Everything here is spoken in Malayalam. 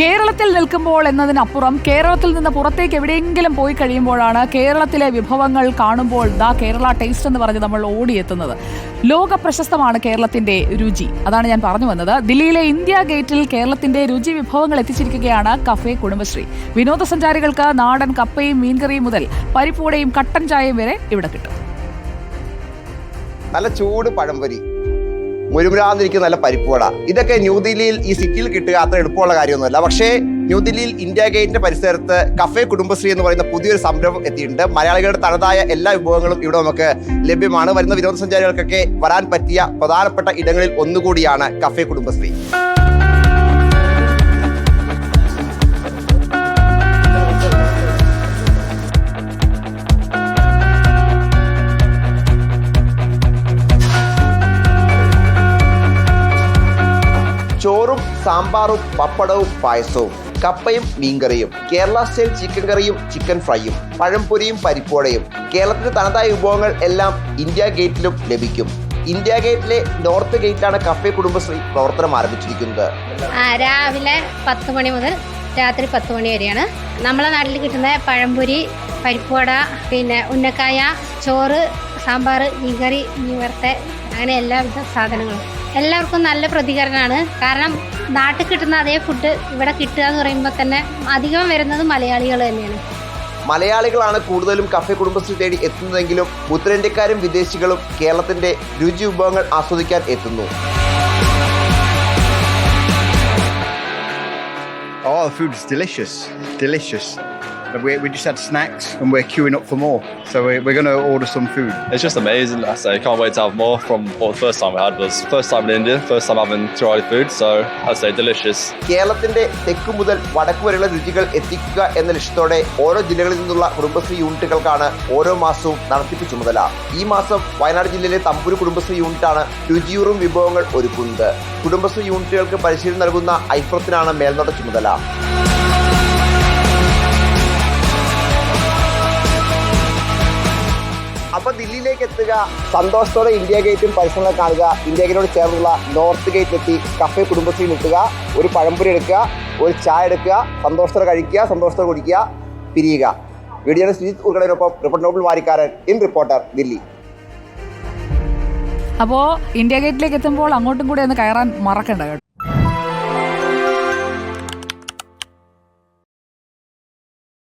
കേരളത്തിൽ നിൽക്കുമ്പോൾ എന്നതിനപ്പുറം കേരളത്തിൽ നിന്ന് പുറത്തേക്ക് എവിടെയെങ്കിലും പോയി കഴിയുമ്പോഴാണ് കേരളത്തിലെ വിഭവങ്ങൾ കാണുമ്പോൾ ദാ കേരള ടേസ്റ്റ് എന്ന് പറഞ്ഞ് നമ്മൾ ഓടിയെത്തുന്നത്. ലോക പ്രശസ്തമാണ് കേരളത്തിന്റെ രുചി. അതാണ് ഞാൻ പറഞ്ഞു വന്നത്. ദില്ലിയിലെ ഇന്ത്യ ഗേറ്റിൽ കേരളത്തിന്റെ രുചി വിഭവങ്ങൾ എത്തിച്ചിരിക്കുകയാണ് കഫേ കുടുംബശ്രീ. വിനോദസഞ്ചാരികൾക്ക് നാടൻ കപ്പയും മീൻകറിയും മുതൽ പരിപ്പൂടയും കട്ടൻ ചായയും വരെ ഇവിടെ കിട്ടും. നല്ല ചൂട് പഴംപൊരി. മുരുമുരാന്നിരിക്കുന്ന നല്ല പരിപ്പുവട. ഇതൊക്കെ ന്യൂദില്ലിയിൽ ഈ സിറ്റിയിൽ കിട്ടുക അത്ര എളുപ്പമുള്ള കാര്യമൊന്നുമല്ല. പക്ഷേ ന്യൂദില്ലിയിൽ ഇന്ത്യ ഗേറ്റിന്റെ പരിസരത്ത് കഫേ കുടുംബശ്രീ എന്ന് പറയുന്ന പുതിയൊരു സംരംഭം എത്തിയിട്ടുണ്ട്. മലയാളികളുടെ തനതായ എല്ലാ വിഭവങ്ങളും ഇവിടെ നമുക്ക് ലഭ്യമാണ്. വരുന്ന വിനോദസഞ്ചാരികൾക്കൊക്കെ വരാൻ പറ്റിയ പ്രധാനപ്പെട്ട ഇടങ്ങളിൽ ഒന്നുകൂടിയാണ് കഫേ കുടുംബശ്രീ. ചോറും സാമ്പാറും പപ്പടവും പായസവും. കപ്പയും മീൻകറിയും. കേരള സ്റ്റൈൽ ചിക്കൻ കറിയും ചിക്കൻ ഫ്രൈയും. പഴംപൊരിയും പരിപ്പോടയും കേരളത്തിന്റെ തനതായ വിഭവങ്ങൾ എല്ലാം ഇന്ത്യ ഗേറ്റിലും ലഭിക്കും. ഇന്ത്യ ഗേറ്റിലെ നോർത്ത് ഗേറ്റിലാണ് കഫേ കുടുംബശ്രീ പ്രവർത്തനം ആരംഭിച്ചിരിക്കുന്നത്. രാവിലെ പത്ത് മണി മുതൽ രാത്രി പത്ത് മണി വരെയാണ്. നമ്മളെ നാട്ടിൽ കിട്ടുന്ന പഴംപൊരി പരിപ്പുവട പിന്നെ ഉന്നക്കായ ചോറ് സാമ്പാർ മീൻകറി മീൻ വറുത്ത അങ്ങനെ എല്ലാവിധ സാധനങ്ങളും. എല്ലാവർക്കും നല്ല പ്രതികരണമാണ് കാരണം നാട്ടിൽ കിട്ടുന്ന അതേ ഫുഡ് ഇവിടെ കിട്ടുക എന്ന് പറയുമ്പോൾ തന്നെ അധികം വരുന്നത് മലയാളികൾ തന്നെയാണ്. മലയാളികളാണ് കൂടുതലും കഫേ കുടുംബശ്രീ തേടി എത്തുന്നതെങ്കിലും ഉത്തരേന്ത്യക്കാരും വിദേശികളും കേരളത്തിന്റെ രുചി വിഭവങ്ങൾ ആസ്വദിക്കാൻ എത്തുന്നു. Oh, the food is delicious, delicious. We, we just had snacks and we're queuing up for more. So we, we're going to order some food. It's just amazing. I say, can't wait to have more from what the first time we had was first time in India, first time having Tirali food. So I say delicious. കേരളത്തിന്റെ തെക്ക് മുതൽ വടക്ക് വരെയുള്ള രുചികൾ എത്തിക്കുക എന്ന ലക്ഷ്യത്തോടെ ഓരോ ജില്ലകളിൽ നിന്നുള്ള കുടുംബശ്രീ യൂണിറ്റുകൾക്കാണ് ഓരോ മാസവും നടത്തിപ്പ് ചുമതല ഈ മാസം വയനാട് ജില്ലയിലെ തമ്പൂര് കുടുംബശ്രീ യൂണിറ്റാണ് രുചിയൂറും വിഭവങ്ങൾ ഒരുക്കുന്നത് കുടുംബശ്രീ യൂണിറ്റുകൾക്ക് പരിശീലനം നൽകുന്ന ഐഫ്രത്തിനാണ് മേൽനോട്ട ചുമതല അപ്പൊ ദില്ലിയിലേക്ക് എത്തുക സന്തോഷത്തോടെ ഇന്ത്യ ഗേറ്റും പരിസരങ്ങൾ കാണുക ഇന്ത്യ ഗേറ്റിനോട് ചേർന്നുള്ള നോർത്ത് ഗേറ്റ് എത്തി കഫേ കുടുംബശ്രീ എത്തുക ഒരു പഴംപൊരി എടുക്കുക ഒരു ചായ എടുക്കുക സന്തോഷത്തോടെ കഴിക്കുക സന്തോഷത്തോടെ കുടിക്കുക പിരിയുക. Video Sujith ഉൾക്കടനൊപ്പം report Noble Varikkaran in reporter Delhi. അപ്പോൾ ഇന്ത്യ ഗേറ്റിലേക്ക് എത്തുമ്പോൾ അങ്ങോട്ടും കൂടി ഒന്ന് കയറാൻ മറക്കണ്ട